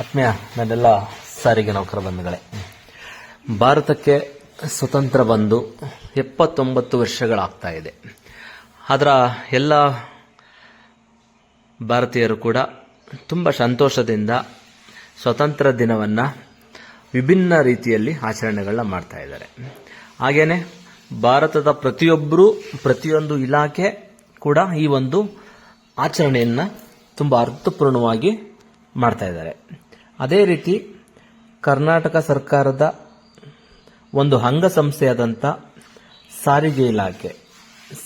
ಆತ್ಮೀಯ ನನ್ನೆಲ್ಲ ಸಾರಿಗೆ ನೌಕರ ಬಂಧುಗಳೇ, ಭಾರತಕ್ಕೆ ಸ್ವತಂತ್ರ ಬಂದು ಎಪ್ಪತ್ತೊಂಬತ್ತು ವರ್ಷಗಳಾಗ್ತಾ ಇದೆ. ಅದರ ಎಲ್ಲ ಭಾರತೀಯರು ಕೂಡ ತುಂಬ ಸಂತೋಷದಿಂದ ಸ್ವತಂತ್ರ ದಿನವನ್ನು ವಿಭಿನ್ನ ರೀತಿಯಲ್ಲಿ ಆಚರಣೆಗಳನ್ನ ಮಾಡ್ತಾ ಇದ್ದಾರೆ. ಹಾಗೇನೆ ಭಾರತದ ಪ್ರತಿಯೊಬ್ಬರು ಪ್ರತಿಯೊಂದು ಇಲಾಖೆ ಕೂಡ ಈ ಒಂದು ಆಚರಣೆಯನ್ನು ತುಂಬ ಅರ್ಥಪೂರ್ಣವಾಗಿ ಮಾಡ್ತಾ ಇದ್ದಾರೆ. ಅದೇ ರೀತಿ ಕರ್ನಾಟಕ ಸರ್ಕಾರದ ಒಂದು ಅಂಗಸಂಸ್ಥೆಯಾದಂಥ ಸಾರಿಗೆ ಇಲಾಖೆ,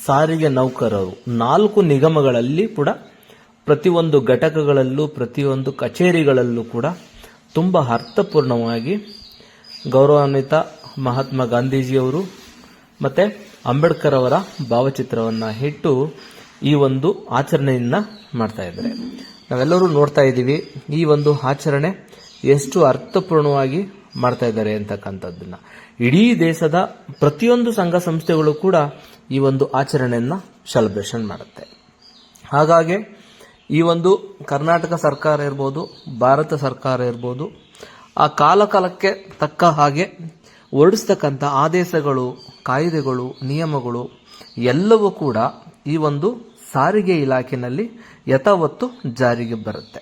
ಸಾರಿಗೆ ನೌಕರರು ನಾಲ್ಕು ನಿಗಮಗಳಲ್ಲಿ ಕೂಡ ಪ್ರತಿಯೊಂದು ಘಟಕಗಳಲ್ಲೂ, ಪ್ರತಿಯೊಂದು ಕಚೇರಿಗಳಲ್ಲೂ ಕೂಡ ತುಂಬ ಅರ್ಥಪೂರ್ಣವಾಗಿ ಗೌರವಾನ್ವಿತ ಮಹಾತ್ಮ ಗಾಂಧೀಜಿಯವರು ಮತ್ತು ಅಂಬೇಡ್ಕರ್ ಅವರ ಭಾವಚಿತ್ರವನ್ನು ಇಟ್ಟು ಈ ಒಂದು ಆಚರಣೆಯನ್ನ ಮಾಡ್ತಾ ಇದ್ದಾರೆ. ನಾವೆಲ್ಲರೂ ನೋಡ್ತಾ ಇದ್ದೀವಿ ಈ ಒಂದು ಆಚರಣೆ ಎಷ್ಟು ಅರ್ಥಪೂರ್ಣವಾಗಿ ಮಾಡ್ತಾ ಇದ್ದಾರೆ ಅಂತಕ್ಕಂಥದ್ದನ್ನ. ಇಡೀ ದೇಶದ ಪ್ರತಿಯೊಂದು ಸಂಘ ಸಂಸ್ಥೆಗಳು ಕೂಡ ಈ ಒಂದು ಆಚರಣೆಯನ್ನು ಸೆಲೆಬ್ರೇಷನ್ ಮಾಡುತ್ತೆ. ಹಾಗಾಗಿ ಈ ಒಂದು ಕರ್ನಾಟಕ ಸರ್ಕಾರ ಇರ್ಬೋದು, ಭಾರತ ಸರ್ಕಾರ ಇರ್ಬೋದು, ಆ ಕಾಲಕಾಲಕ್ಕೆ ತಕ್ಕ ಹಾಗೆ ಹೊರಡಿಸ್ತಕ್ಕಂಥ ಆದೇಶಗಳು, ಕಾಯ್ದೆಗಳು, ನಿಯಮಗಳು ಎಲ್ಲವೂ ಕೂಡ ಈ ಒಂದು ಸಾರಿಗೆ ಇಲಾಖೆಯಲ್ಲಿ ಯಥಾವತ್ತು ಜಾರಿಗೆ ಬರುತ್ತೆ.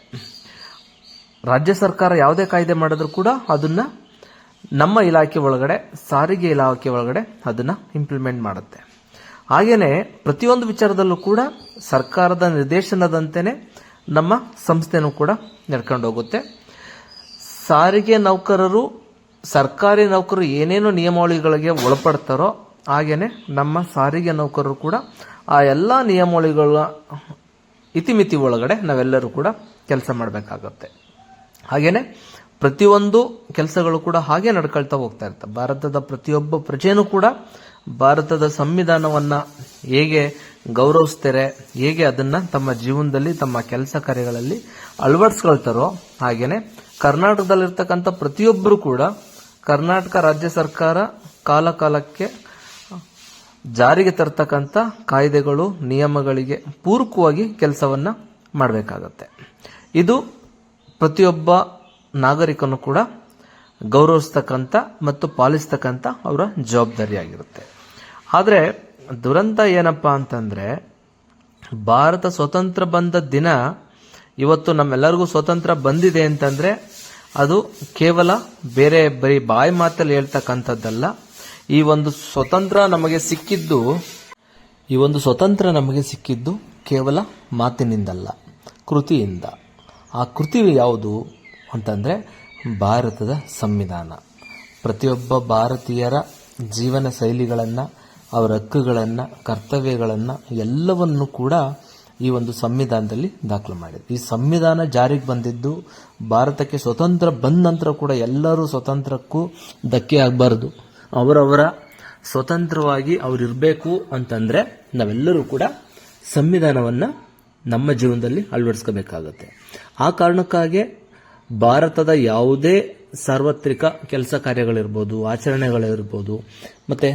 ರಾಜ್ಯ ಸರ್ಕಾರ ಯಾವುದೇ ಕಾಯ್ದೆ ಮಾಡಿದ್ರು ಕೂಡ ಅದನ್ನ ನಮ್ಮ ಇಲಾಖೆ ಒಳಗಡೆ, ಸಾರಿಗೆ ಇಲಾಖೆ ಒಳಗಡೆ ಅದನ್ನ ಇಂಪ್ಲಿಮೆಂಟ್ ಮಾಡುತ್ತೆ. ಹಾಗೇನೆ ಪ್ರತಿಯೊಂದು ವಿಚಾರದಲ್ಲೂ ಕೂಡ ಸರ್ಕಾರದ ನಿರ್ದೇಶನದಂತೆಯೇ ನಮ್ಮ ಸಂಸ್ಥೆನೂ ಕೂಡ ನಡ್ಕೊಂಡು ಹೋಗುತ್ತೆ. ಸಾರಿಗೆ ನೌಕರರು, ಸರ್ಕಾರಿ ನೌಕರರು ಏನೇನು ನಿಯಮಾವಳಿಗಳಿಗೆ ಒಳಪಡ್ತಾರೋ ಹಾಗೆಯೇ ನಮ್ಮ ಸಾರಿಗೆ ನೌಕರರು ಕೂಡ ಆ ಎಲ್ಲ ನಿಯಮಾವಳಿಗಳ ಇತಿಮಿತಿ ಒಳಗಡೆ ನಾವೆಲ್ಲರೂ ಕೂಡ ಕೆಲಸ ಮಾಡಬೇಕಾಗತ್ತೆ. ಹಾಗೇನೆ ಪ್ರತಿಯೊಂದು ಕೆಲಸಗಳು ಕೂಡ ಹಾಗೆ ನಡ್ಕೊಳ್ತಾ ಹೋಗ್ತಾ ಇರುತ್ತೆ. ಭಾರತದ ಪ್ರತಿಯೊಬ್ಬ ಪ್ರಜೆನೂ ಕೂಡ ಭಾರತದ ಸಂವಿಧಾನವನ್ನ ಹೇಗೆ ಗೌರವಿಸ್ತಾರೆ, ಹೇಗೆ ಅದನ್ನ ತಮ್ಮ ಜೀವನದಲ್ಲಿ, ತಮ್ಮ ಕೆಲಸ ಕಾರ್ಯಗಳಲ್ಲಿ ಅಳವಡಿಸ್ಕೊಳ್ತಾರೋ ಹಾಗೇನೆ ಕರ್ನಾಟಕದಲ್ಲಿರ್ತಕ್ಕಂಥ ಪ್ರತಿಯೊಬ್ಬರು ಕೂಡ ಕರ್ನಾಟಕ ರಾಜ್ಯ ಸರ್ಕಾರ ಕಾಲ ಕಾಲಕ್ಕೆ ಜಾರಿಗೆ ತರ್ತಕ್ಕಂಥ ಕಾಯ್ದೆಗಳು, ನಿಯಮಗಳಿಗೆ ಪೂರಕವಾಗಿ ಕೆಲಸವನ್ನ ಮಾಡಬೇಕಾಗತ್ತೆ. ಇದು ಪ್ರತಿಯೊಬ್ಬ ನಾಗರಿಕನು ಕೂಡ ಗೌರವಿಸ್ತಕ್ಕಂಥ ಮತ್ತು ಪಾಲಿಸ್ತಕ್ಕಂಥ ಅವರ ಜವಾಬ್ದಾರಿಯಾಗಿರುತ್ತೆ. ಆದರೆ ದುರಂತ ಏನಪ್ಪ ಅಂತಂದ್ರೆ, ಭಾರತ ಸ್ವತಂತ್ರ ಬಂದ ದಿನ ಇವತ್ತು ನಮ್ಮೆಲ್ಲರಿಗೂ ಸ್ವತಂತ್ರ ಬಂದಿದೆ ಅಂತಂದ್ರೆ ಅದು ಕೇವಲ ಬೇರೆ ಬರೀ ಬಾಯಿ ಮಾತಲ್ಲಿ ಹೇಳ್ತಕ್ಕಂಥದ್ದಲ್ಲ ಈ ಒಂದು ಸ್ವತಂತ್ರ ನಮಗೆ ಸಿಕ್ಕಿದ್ದು, ಈ ಒಂದು ಸ್ವತಂತ್ರ ನಮಗೆ ಸಿಕ್ಕಿದ್ದು ಕೇವಲ ಮಾತಿನಿಂದಲ್ಲ, ಕೃತಿಯಿಂದ. ಆ ಕೃತಿ ಯಾವುದು ಅಂತಂದರೆ ಭಾರತದ ಸಂವಿಧಾನ. ಪ್ರತಿಯೊಬ್ಬ ಭಾರತೀಯರ ಜೀವನ ಶೈಲಿಗಳನ್ನು, ಅವರ ಹಕ್ಕುಗಳನ್ನು, ಕರ್ತವ್ಯಗಳನ್ನು ಎಲ್ಲವನ್ನು ಕೂಡ ಈ ಒಂದು ಸಂವಿಧಾನದಲ್ಲಿ ದಾಖಲು ಮಾಡಿದೆ. ಈ ಸಂವಿಧಾನ ಜಾರಿಗೆ ಬಂದಿದ್ದು, ಭಾರತಕ್ಕೆ ಸ್ವತಂತ್ರ ಬಂದ ನಂತರ ಕೂಡ ಎಲ್ಲರೂ ಸ್ವತಂತ್ರಕ್ಕೂ ಧಕ್ಕೆ ಆಗಬಾರ್ದು. ಅವರವರ ಸ್ವತಂತ್ರವಾಗಿ ಅವರಿರಬೇಕು ಅಂತಂದ್ರೆ ನಾವೆಲ್ಲರೂ ಕೂಡ ಸಂವಿಧಾನವನ್ನ ನಮ್ಮ ಜೀವನದಲ್ಲಿ ಅಳವಡಿಸ್ಕೋಬೇಕಾಗತ್ತೆ. ಆ ಕಾರಣಕ್ಕಾಗಿ ಭಾರತದ ಯಾವುದೇ ಸಾರ್ವತ್ರಿಕ ಕೆಲಸ ಕಾರ್ಯಗಳಿರ್ಬೋದು, ಆಚರಣೆಗಳಿರ್ಬೋದು, ಮತ್ತೆ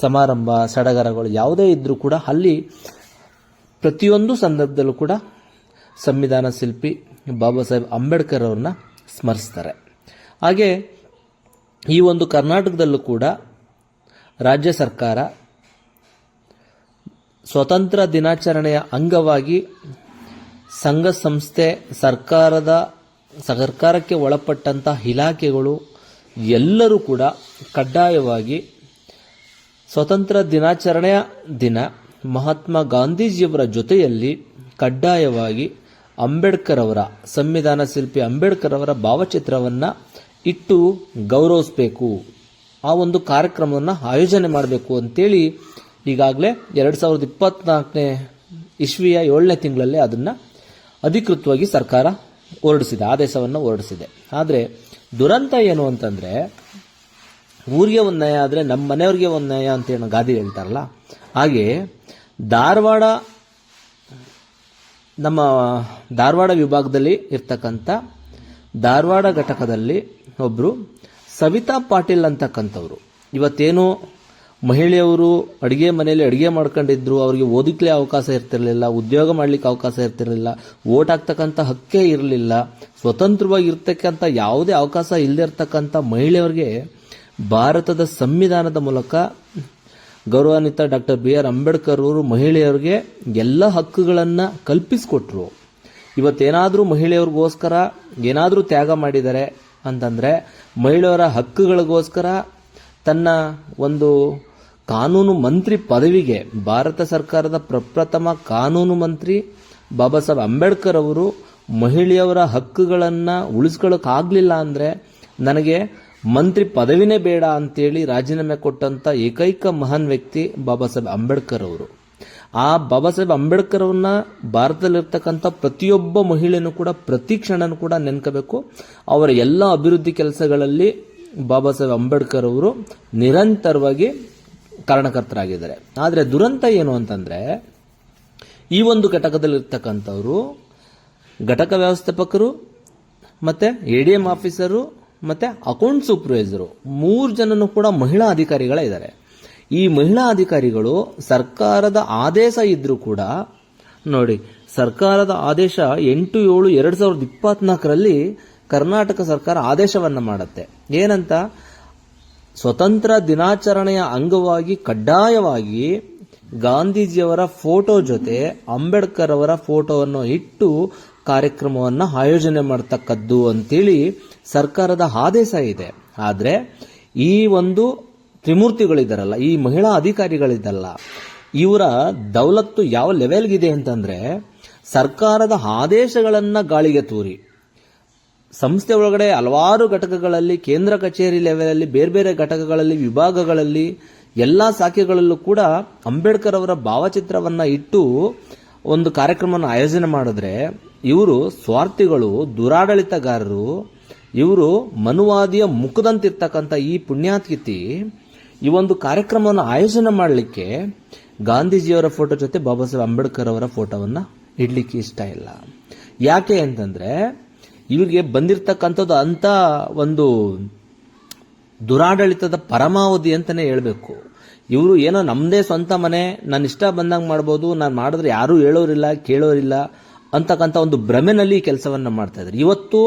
ಸಮಾರಂಭ, ಸಡಗರಗಳು ಯಾವುದೇ ಇದ್ದರೂ ಕೂಡ ಅಲ್ಲಿ ಪ್ರತಿಯೊಂದು ಸಂದರ್ಭದಲ್ಲೂ ಕೂಡ ಸಂವಿಧಾನ ಶಿಲ್ಪಿ ಬಾಬಾ ಸಾಹೇಬ್ ಅಂಬೇಡ್ಕರ್ ಅವ್ರನ್ನ ಸ್ಮರಿಸ್ತಾರೆ. ಹಾಗೆ ಈ ಒಂದು ಕರ್ನಾಟಕದಲ್ಲೂ ಕೂಡ ರಾಜ್ಯ ಸರ್ಕಾರ ಸ್ವತಂತ್ರ ದಿನಾಚರಣೆಯ ಅಂಗವಾಗಿ ಸಂಘ ಸಂಸ್ಥೆ ಸರ್ಕಾರದ ಸರ್ಕಾರಕ್ಕೆ ಒಳಪಟ್ಟಂಥ ಇಲಾಖೆಗಳು ಎಲ್ಲರೂ ಕೂಡ ಕಡ್ಡಾಯವಾಗಿ ಸ್ವತಂತ್ರ ದಿನಾಚರಣೆಯ ದಿನ ಮಹಾತ್ಮ ಗಾಂಧೀಜಿಯವರ ಜೊತೆಯಲ್ಲಿ ಕಡ್ಡಾಯವಾಗಿ ಅಂಬೇಡ್ಕರ್ ಅವರ ಸಂವಿಧಾನ ಶಿಲ್ಪಿ ಅಂಬೇಡ್ಕರ್ ಅವರ ಭಾವಚಿತ್ರವನ್ನು ಇಟ್ಟು ಗೌರವಿಸಬೇಕು. ಆ ಒಂದು ಕಾರ್ಯಕ್ರಮವನ್ನು ಆಯೋಜನೆ ಮಾಡಬೇಕು ಅಂತೇಳಿ ಈಗಾಗಲೇ ಎರಡು ಸಾವಿರದ ಇಪ್ಪತ್ನಾಲ್ಕನೇ ಇಸ್ವಿಯ ಏಳನೇ ತಿಂಗಳಲ್ಲೇ ಅದನ್ನು ಅಧಿಕೃತವಾಗಿ ಸರ್ಕಾರ ಹೊರಡಿಸಿದೆ, ಆದೇಶವನ್ನು ಹೊರಡಿಸಿದೆ. ಆದರೆ ದುರಂತ ಏನು ಅಂತಂದರೆ, ಊರಿಗೆ ಒಂದು ನಯ ಆದರೆ ನಮ್ಮ ಮನೆಯವ್ರಿಗೆ ಒಂದು ನಯ ಅಂತ ಏನೋ ಗಾದೆ ಹೇಳ್ತಾರಲ್ಲ, ಹಾಗೆ ಧಾರವಾಡ, ನಮ್ಮ ಧಾರವಾಡ ವಿಭಾಗದಲ್ಲಿ ಇರ್ತಕ್ಕಂಥ ಧಾರವಾಡ ಘಟಕದಲ್ಲಿ ಒಬ್ಬರು ಸವಿತಾ ಪಾಟೀಲ್ ಅಂತಕ್ಕಂಥವ್ರು ಇವತ್ತೇನು ಮಹಿಳೆಯವರು ಅಡಿಗೆ ಮನೆಯಲ್ಲಿ ಅಡಿಗೆ ಮಾಡ್ಕೊಂಡಿದ್ರು, ಅವರಿಗೆ ಓದಿಕ್ಲೆ ಅವಕಾಶ ಇರ್ತಿರಲಿಲ್ಲ, ಉದ್ಯೋಗ ಮಾಡ್ಲಿಕ್ಕೆ ಅವಕಾಶ ಇರ್ತಿರಲಿಲ್ಲ ಓಟ್ ಹಾಕ್ತಕ್ಕಂಥ ಹಕ್ಕೇ ಇರಲಿಲ್ಲ, ಸ್ವತಂತ್ರವಾಗಿ ಇರ್ತಕ್ಕಂಥ ಯಾವುದೇ ಅವಕಾಶ ಇಲ್ಲದೆ ಇರ್ತಕ್ಕಂಥ ಮಹಿಳೆಯರಿಗೆ ಭಾರತದ ಸಂವಿಧಾನದ ಮೂಲಕ ಗೌರವಾನ್ವಿತ ಡಾಕ್ಟರ್ ಬಿ ಆರ್ ಅಂಬೇಡ್ಕರ್ ಅವರು ಮಹಿಳೆಯರಿಗೆ ಎಲ್ಲ ಹಕ್ಕುಗಳನ್ನು ಕಲ್ಪಿಸಿಕೊಟ್ರು. ಇವತ್ತೇನಾದರೂ ಮಹಿಳೆಯವ್ರಿಗೋಸ್ಕರ ಏನಾದರೂ ತ್ಯಾಗ ಮಾಡಿದ್ದಾರೆ ಅಂತಂದರೆ ಮಹಿಳೆಯರ ಹಕ್ಕುಗಳಿಗೋಸ್ಕರ ತನ್ನ ಒಂದು ಕಾನೂನು ಮಂತ್ರಿ ಪದವಿಗೆ ಭಾರತ ಸರ್ಕಾರದ ಪ್ರಪ್ರಥಮ ಕಾನೂನು ಮಂತ್ರಿ ಬಾಬಾ ಸಾಹೇಬ್ ಅಂಬೇಡ್ಕರ್ ಅವರು ಮಹಿಳೆಯರ ಹಕ್ಕುಗಳನ್ನು ಉಳಿಸ್ಕೊಳ್ಳೋಕ್ಕಾಗಲಿಲ್ಲ ಅಂದರೆ ನನಗೆ ಮಂತ್ರಿ ಪದವಿನೇ ಬೇಡ ಅಂತೇಳಿ ರಾಜೀನಾಮೆ ಕೊಟ್ಟಂತ ಏಕೈಕ ಮಹಾನ್ ವ್ಯಕ್ತಿ ಬಾಬಾ ಸಾಹೇಬ್ ಅಂಬೇಡ್ಕರ್ ಅವರು. ಆ ಬಾಬಾ ಸಾಹೇಬ್ ಅಂಬೇಡ್ಕರ್ ಅವ್ರನ್ನ ಭಾರತದಲ್ಲಿರ್ತಕ್ಕಂಥ ಪ್ರತಿಯೊಬ್ಬ ಮಹಿಳೆಯನ್ನು ಕೂಡ ಪ್ರತಿ ಕ್ಷಣನೂ ಕೂಡ ನೆನ್ಕೋಬೇಕು. ಅವರ ಎಲ್ಲ ಅಭಿವೃದ್ಧಿ ಕೆಲಸಗಳಲ್ಲಿ ಬಾಬಾ ಸಾಹೇಬ್ ಅಂಬೇಡ್ಕರ್ ಅವರು ನಿರಂತರವಾಗಿ ಕಾರಣಕರ್ತರಾಗಿದ್ದಾರೆ. ಆದರೆ ದುರಂತ ಏನು ಅಂತಂದ್ರೆ, ಈ ಒಂದು ಘಟಕದಲ್ಲಿರ್ತಕ್ಕಂಥವರು ಘಟಕ ವ್ಯವಸ್ಥಾಪಕರು, ಮತ್ತೆ ಎ ಡಿ ಎಂ ಆಫೀಸರು, ಮತ್ತೆ ಅಕೌಂಟ್ ಸೂಪರ್ವೈಸರು, ಮೂರು ಜನನು ಕೂಡ ಮಹಿಳಾ ಅಧಿಕಾರಿಗಳೇ ಇದ್ದಾರೆ. ಈ ಮಹಿಳಾ ಅಧಿಕಾರಿಗಳು ಸರ್ಕಾರದ ಆದೇಶ ಇದ್ರೂ ಕೂಡ, ನೋಡಿ, ಸರ್ಕಾರದ ಆದೇಶ ಎಂಟು ಏಳು ಎರಡು ಸಾವಿರದ ಇಪ್ಪತ್ನಾಲ್ಕರಲ್ಲಿ ಕರ್ನಾಟಕ ಸರ್ಕಾರ ಆದೇಶವನ್ನ ಮಾಡುತ್ತೆ. ಏನಂತ? ಸ್ವತಂತ್ರ ದಿನಾಚರಣೆಯ ಅಂಗವಾಗಿ ಕಡ್ಡಾಯವಾಗಿ ಗಾಂಧೀಜಿಯವರ ಫೋಟೋ ಜೊತೆ ಅಂಬೇಡ್ಕರ್ ಅವರ ಫೋಟೋವನ್ನು ಇಟ್ಟು ಕಾರ್ಯಕ್ರಮವನ್ನ ಆಯೋಜನೆ ಮಾಡ್ತಕ್ಕದ್ದು ಅಂತೇಳಿ ಸರ್ಕಾರದ ಆದೇಶ ಇದೆ. ಆದ್ರೆ ಈ ಒಂದು ತ್ರಿಮೂರ್ತಿಗಳಿದ್ದಾರಲ್ಲ, ಈ ಮಹಿಳಾ ಅಧಿಕಾರಿಗಳಿದ್ದಲ್ಲ, ಇವರ ದೌಲತ್ತು ಯಾವ ಲೆವೆಲ್ಗಿದೆ ಅಂತಂದ್ರೆ ಸರ್ಕಾರದ ಆದೇಶಗಳನ್ನು ಗಾಳಿಗೆ ತೂರಿ. ಸಂಸ್ಥೆ ಒಳಗಡೆ ಹಲವಾರು ಘಟಕಗಳಲ್ಲಿ, ಕೇಂದ್ರ ಕಚೇರಿ ಲೆವೆಲಲ್ಲಿ, ಬೇರೆ ಬೇರೆ ಘಟಕಗಳಲ್ಲಿ, ವಿಭಾಗಗಳಲ್ಲಿ, ಎಲ್ಲ ಶಾಖೆಗಳಲ್ಲೂ ಕೂಡ ಅಂಬೇಡ್ಕರ್ ಅವರ ಭಾವಚಿತ್ರವನ್ನ ಇಟ್ಟು ಒಂದು ಕಾರ್ಯಕ್ರಮವನ್ನು ಆಯೋಜನೆ ಮಾಡಿದ್ರೆ ಇವರು ಸ್ವಾರ್ಥಿಗಳು, ದುರಾಡಳಿತಗಾರರು, ಇವರು ಮನುವಾದಿಯ ಮುಖದಂತಿರ್ತಕ್ಕಂಥ ಈ ಪುಣ್ಯಾತ್ಕಿತಿ ಈ ಒಂದು ಕಾರ್ಯಕ್ರಮವನ್ನು ಆಯೋಜನೆ ಮಾಡಲಿಕ್ಕೆ ಗಾಂಧೀಜಿಯವರ ಫೋಟೋ ಜೊತೆ ಬಾಬಾ ಸಾಹೇಬ್ ಅಂಬೇಡ್ಕರ್ ಅವರ ಫೋಟೋವನ್ನು ಇಡ್ಲಿಕ್ಕೆ ಇಷ್ಟ ಇಲ್ಲ. ಯಾಕೆ ಅಂತಂದ್ರೆ ಇವರಿಗೆ ಬಂದಿರತಕ್ಕಂಥದ್ದು ಅಂತ ಒಂದು ದುರಾಡಳಿತದ ಪರಮಾವಧಿ ಅಂತಲೇ ಹೇಳಬೇಕು. ಇವರು ಏನೋ ನಮ್ಮದೇ ಸ್ವಂತ ಮನೆ, ನಾನು ಇಷ್ಟ ಬಂದಂಗೆ ಮಾಡ್ಬೋದು, ನಾನು ಮಾಡಿದ್ರೆ ಯಾರೂ ಹೇಳೋರಿಲ್ಲ, ಕೇಳೋರಿಲ್ಲ ಅಂತಕ್ಕಂಥ ಒಂದು ಭ್ರಮೆನಲ್ಲಿ ಈ ಕೆಲಸವನ್ನ ಮಾಡ್ತಾ ಇದ್ದಾರೆ ಇವತ್ತು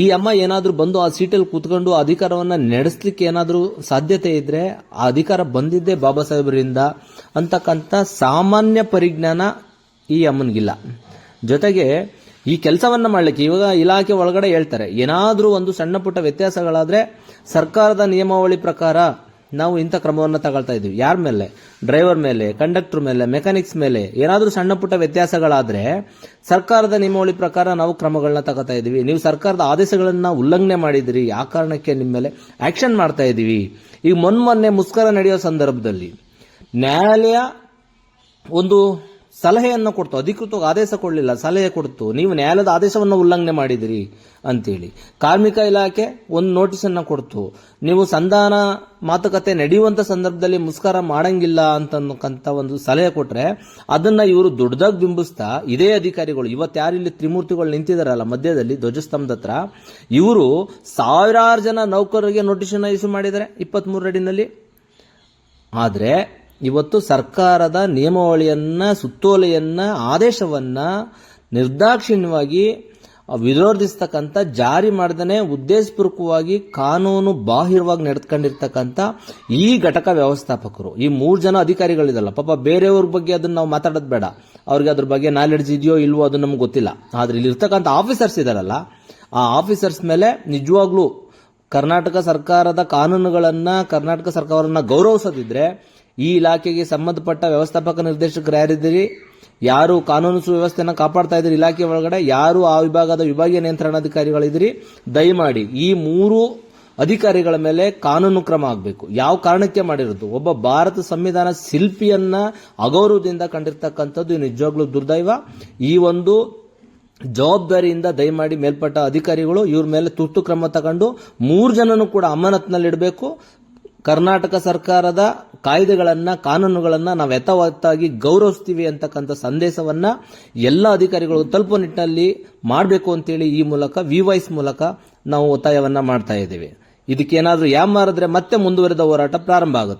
ಈ ಅಮ್ಮ ಏನಾದರೂ ಬಂದು ಆ ಸೀಟಲ್ಲಿ ಕೂತ್ಕೊಂಡು ಅಧಿಕಾರವನ್ನ ನಡೆಸಲಿಕ್ಕೆ ಏನಾದರೂ ಸಾಧ್ಯತೆ ಇದ್ರೆ ಆ ಅಧಿಕಾರ ಬಂದಿದ್ದೇ ಬಾಬಾ ಸಾಹೇಬರಿಂದ ಅಂತಕ್ಕಂಥ ಸಾಮಾನ್ಯ ಪರಿಜ್ಞಾನ ಈ ಅಮ್ಮನಿಗಿಲ್ಲ. ಜೊತೆಗೆ ಈ ಕೆಲಸವನ್ನ ಮಾಡ್ಲಿಕ್ಕೆ ಇವಾಗ ಇಲಾಖೆ ಒಳಗಡೆ ಹೇಳ್ತಾರೆ, ಏನಾದರೂ ಒಂದು ಸಣ್ಣ ಪುಟ್ಟ ವ್ಯತ್ಯಾಸಗಳಾದ್ರೆ ಸರ್ಕಾರದ ನಿಯಮಾವಳಿ ಪ್ರಕಾರ ನಾವು ಇಂಥ ಕ್ರಮವನ್ನು ತಗೊಳ್ತಾ ಇದ್ದೀವಿ. ಯಾರ ಮೇಲೆ? ಡ್ರೈವರ್ ಮೇಲೆ, ಕಂಡಕ್ಟರ್ ಮೇಲೆ, ಮೆಕ್ಯಾನಿಕ್ಸ್ ಮೇಲೆ? ಏನಾದರೂ ಸಣ್ಣ ಪುಟ್ಟ ವ್ಯತ್ಯಾಸಗಳಾದ್ರೆ ಸರ್ಕಾರದ ನಿಯಮಾವಳಿ ಪ್ರಕಾರ ನಾವು ಕ್ರಮಗಳನ್ನ ತಗೋತಾ ಇದೀವಿ ನೀವು ಸರ್ಕಾರದ ಆದೇಶಗಳನ್ನ ಉಲ್ಲಂಘನೆ ಮಾಡಿದಿರಿ ಆ ಕಾರಣಕ್ಕೆ ನಿಮ್ಮ ಮೇಲೆ ಆಕ್ಷನ್ ಮಾಡ್ತಾ ಇದೀವಿ ಈಗ ಮೊನ್ನೆ ಮುಸ್ಕರ ನಡೆಯೋ ಸಂದರ್ಭದಲ್ಲಿ ನ್ಯಾಯಾಲಯ ಒಂದು ಸಲಹೆಯನ್ನು ಕೊಡ್ತು, ಅಧಿಕೃತವಾಗಿ ಆದೇಶ ಕೊಡಲಿಲ್ಲ, ಸಲಹೆ ಕೊಡ್ತು. ನೀವು ನ್ಯಾಯಾಲಯದ ಆದೇಶವನ್ನು ಉಲ್ಲಂಘನೆ ಮಾಡಿದಿರಿ ಅಂತೇಳಿ. ಕಾರ್ಮಿಕ ಇಲಾಖೆ ಒಂದು ನೋಟಿಸ್ ಅನ್ನ ಕೊಡ್ತು. ನೀವು ಸಂಧಾನ ಮಾತುಕತೆ ನಡೆಯುವಂತ ಸಂದರ್ಭದಲ್ಲಿ ಮುಸ್ಕಾರ ಮಾಡಂಗಿಲ್ಲ ಅಂತಕ್ಕಂಥ ಒಂದು ಸಲಹೆ ಕೊಟ್ಟರೆ ಅದನ್ನ ಇವರು ದೊಡ್ಡದಾಗಿ ಬಿಂಬಿಸ್ತಾ, ಇದೇ ಅಧಿಕಾರಿಗಳು, ಇವತ್ತು ಯಾರು ಇಲ್ಲಿ ತ್ರಿಮೂರ್ತಿಗಳು ನಿಂತಿದ್ದಾರಲ್ಲ ಮಧ್ಯದಲ್ಲಿ ಧ್ವಜಸ್ತಂಭದ ಹತ್ರ, ಇವರು ಸಾವಿರಾರು ಜನ ನೌಕರರಿಗೆ ನೋಟಿಸ್ ಅನ್ನ ಇಶ್ಯೂ ಮಾಡಿದ್ದಾರೆ ಇಪ್ಪತ್ತ್ ಅಡಿನಲ್ಲಿ ಆದರೆ ಇವತ್ತು ಸರ್ಕಾರದ ನಿಯಮಾವಳಿಯನ್ನ, ಸುತ್ತೋಲೆಯನ್ನ, ಆದೇಶವನ್ನ ನಿರ್ದಾಕ್ಷಿಣ್ಯವಾಗಿ ವಿರೋಧಿಸ್ತಕ್ಕಂಥ, ಜಾರಿ ಮಾಡದೇ ಉದ್ದೇಶಪೂರ್ವಕವಾಗಿ ಕಾನೂನು ಬಾಹಿರವಾಗಿ ನಡೆದುಕೊಂಡಿರ್ತಕ್ಕಂಥ ಈ ಘಟಕ ವ್ಯವಸ್ಥಾಪಕರು. ಈ ಮೂರು ಜನ ಅಧಿಕಾರಿಗಳಿದಲ್ಲ. ಪಾಪ ಬೇರೆಯವ್ರ ಬಗ್ಗೆ ಅದನ್ನ ನಾವು ಮಾತಾಡೋದು ಬೇಡ. ಅವ್ರಿಗೆ ಅದ್ರ ಬಗ್ಗೆ ನಾಲೆಡ್ಜ್ ಇದೆಯೋ ಇಲ್ವೋ ಅದು ನಮ್ಗೆ ಗೊತ್ತಿಲ್ಲ. ಆದ್ರೆ ಇಲ್ಲಿ ಇರ್ತಕ್ಕಂಥ ಆಫೀಸರ್ಸ್ ಇದಾರಲ್ಲ, ಆ ಆಫೀಸರ್ಸ್ ಮೇಲೆ ನಿಜವಾಗ್ಲೂ ಕರ್ನಾಟಕ ಸರ್ಕಾರದ ಕಾನೂನುಗಳನ್ನ, ಕರ್ನಾಟಕ ಸರ್ಕಾರವನ್ನ ಗೌರವಿಸದಿದ್ರೆ ಈ ಇಲಾಖೆಗೆ ಸಂಬಂಧಪಟ್ಟ ವ್ಯವಸ್ಥಾಪಕ ನಿರ್ದೇಶಕರು ಯಾರಿದ್ದೀರಿ? ಯಾರು ಕಾನೂನು ಸುವ್ಯವಸ್ಥೆಯನ್ನು ಕಾಪಾಡ್ತಾ ಇದ್ದೀರಿ? ಇಲಾಖೆ ಒಳಗಡೆ ಯಾರು ಆ ವಿಭಾಗದ ವಿಭಾಗೀಯ ನಿಯಂತ್ರಣಾಧಿಕಾರಿಗಳಿದ್ದೀರಿ ದಯಮಾಡಿ ಈ ಮೂರು ಅಧಿಕಾರಿಗಳ ಮೇಲೆ ಕಾನೂನು ಕ್ರಮ ಆಗಬೇಕು. ಯಾವ ಕಾರಣಕ್ಕೆ ಮಾಡಿರೋದು? ಒಬ್ಬ ಭಾರತ ಸಂವಿಧಾನ ಶಿಲ್ಪಿಯನ್ನ ಅಗೌರವದಿಂದ ಕಂಡಿರ್ತಕ್ಕಂಥದ್ದು ನಿಜವಾಗ್ಲೂ ದುರ್ದೈವ. ಈ ಒಂದು ಜವಾಬ್ದಾರಿಯಿಂದ ದಯಮಾಡಿ ಮೇಲ್ಪಟ್ಟ ಅಧಿಕಾರಿಗಳು ಇವ್ರ ಮೇಲೆ ತುರ್ತು ಕ್ರಮ ತಗೊಂಡು ಮೂರು ಜನನು ಕೂಡ ಅಮಾನತ್ನಲ್ಲಿಡಬೇಕು. ಕರ್ನಾಟಕ ಸರ್ಕಾರದ ಕಾಯ್ದೆಗಳನ್ನ, ಕಾನೂನುಗಳನ್ನ ನಾವು ಯಥಾವತ್ತಾಗಿ ಗೌರವಿಸ್ತೀವಿ ಅಂತಕ್ಕಂಥ ಸಂದೇಶವನ್ನ ಎಲ್ಲ ಅಧಿಕಾರಿಗಳು ತಲುಪುವ ನಿಟ್ಟಿನಲ್ಲಿ ಮಾಡಬೇಕು ಅಂತೇಳಿ ಈ ಮೂಲಕ ವಿ ವಾಯ್ಸ್ ಮೂಲಕ ನಾವು ಒತ್ತಾಯವನ್ನ ಮಾಡ್ತಾ ಇದ್ದೇವೆ. ಯಾಮ್ ಯಾಮಾರಿದ್ರೆ ಮತ್ತೆ ಮುಂದುವರೆದ ಹೋರಾಟ ಪ್ರಾರಂಭ ಆಗುತ್ತೆ.